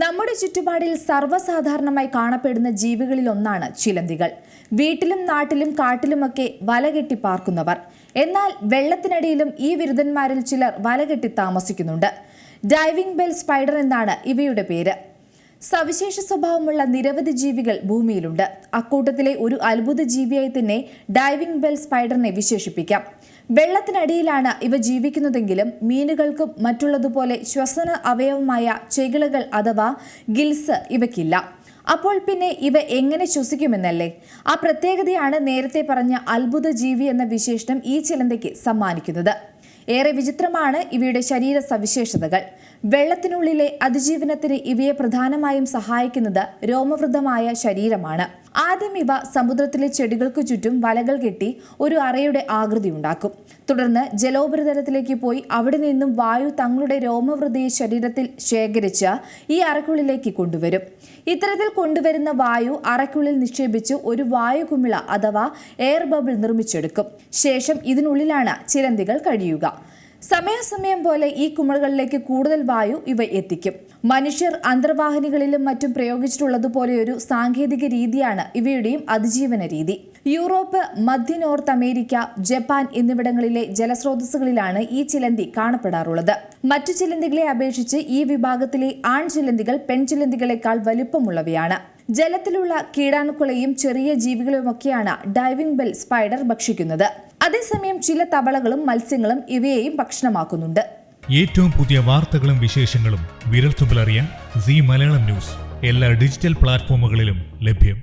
നമ്മുടെ ചുറ്റുപാടിൽ സർവസാധാരണമായി കാണപ്പെടുന്ന ജീവികളിൽ ഒന്നാണ് ചിലന്തികൾ. വീട്ടിലും നാട്ടിലും കാട്ടിലുമൊക്കെ വലകെട്ടി പാർക്കുന്നവർ. എന്നാൽ വെള്ളത്തിനടിയിലും ഈ വിരുദ്ധന്മാരിൽ ചിലർ വലകെട്ടി താമസിക്കുന്നുണ്ട്. ഡൈവിംഗ് ബെൽ സ്പൈഡർ എന്നാണ് ഇവയുടെ പേര്. സവിശേഷ സ്വഭാവമുള്ള നിരവധി ജീവികൾ ഭൂമിയിലുണ്ട്. അക്കൂട്ടത്തിലെ ഒരു അത്ഭുത ജീവിയായി തന്നെ ഡൈവിംഗ് ബെൽ സ്പൈഡറിനെ വിശേഷിപ്പിക്കാം. വെള്ളത്തിനടിയിലാണ് ഇവ ജീവിക്കുന്നതെങ്കിലും മീനുകൾക്കും മറ്റുള്ളതുപോലെ ശ്വസന അവയവമായ ചെകിളുകൾ അഥവാ ഗിൽസ് ഇവയ്ക്കില്ല. അപ്പോൾ പിന്നെ ഇവ എങ്ങനെ ശ്വസിക്കുമെന്നല്ലേ? ആ പ്രത്യേകതയാണ് നേരത്തെ പറഞ്ഞ അത്ഭുത ജീവി എന്ന വിശേഷണം ഈ ചിലന്തയ്ക്ക് സമ്മാനിക്കുന്നത്. ഏറെ വിചിത്രമാണ് ഇവയുടെ ശരീര സവിശേഷതകൾ. വെള്ളത്തിനുള്ളിലെ അതിജീവനത്തിന് ഇവയെ പ്രധാനമായും സഹായിക്കുന്നത് രോമവൃദ്ധമായ ശരീരമാണ്. ആദ്യം ഇവ സമുദ്രത്തിലെ ചെടികൾക്ക് ചുറ്റും വലകൾ കെട്ടി ഒരു അറയുടെ ആകൃതി ഉണ്ടാക്കും. തുടർന്ന് ജലോപരിതലത്തിലേക്ക് പോയി അവിടെ നിന്നും വായു തങ്ങളുടെ രോമവൃതിയെ ശരീരത്തിൽ ശേഖരിച്ച് ഈ അറയ്ക്കുള്ളിലേക്ക് കൊണ്ടുവരും. ഇത്തരത്തിൽ കൊണ്ടുവരുന്ന വായു അറയ്ക്കുള്ളിൽ നിക്ഷേപിച്ച് ഒരു വായു കുമിള അഥവാ എയർ ബബിൾ നിർമ്മിച്ചെടുക്കും. ശേഷം ഇതിനുള്ളിലാണ് ചിലന്തികൾ കഴിയുക. സമയാസമയം പോലെ ഈ കുമിളകളിലേക്ക് കൂടുതൽ വായു ഇവ എത്തിക്കും. മനുഷ്യർ അന്തർവാഹിനികളിലും മറ്റും പ്രയോഗിച്ചിട്ടുള്ളതുപോലെ ഒരു സാങ്കേതിക രീതിയാണ് ഇവയുടെയും അതിജീവന രീതി. യൂറോപ്പ് മധ്യ നോർത്ത് അമേരിക്ക ജപ്പാൻ എന്നിവിടങ്ങളിലെ ജലസ്രോതസ്സുകളിലാണ് ഈ ചിലന്തി കാണപ്പെടാറുള്ളത്. മറ്റു ചിലന്തികളെ അപേക്ഷിച്ച് ഈ വിഭാഗത്തിലെ ആൺ ചിലന്തികൾ പെൺചിലന്തികളെക്കാൾ വലുപ്പമുള്ളവയാണ്. ജലത്തിലുള്ള കീടാണുക്കളെയും ചെറിയ ജീവികളുമൊക്കെയാണ് ഡൈവിംഗ് ബെൽ സ്പൈഡർ ഭക്ഷിക്കുന്നത്. അതേസമയം ചില തവളകളും മത്സ്യങ്ങളും ഇവയെയും ഭക്ഷണമാക്കുന്നുണ്ട്. ഏറ്റവും പുതിയ വാർത്തകളും വിശേഷങ്ങളും വിരൽത്തുമ്പിലറിയാൻ സി മലയാളം ന്യൂസ്. എല്ലാ ഡിജിറ്റൽ പ്ലാറ്റ്ഫോമുകളിലും ലഭ്യം.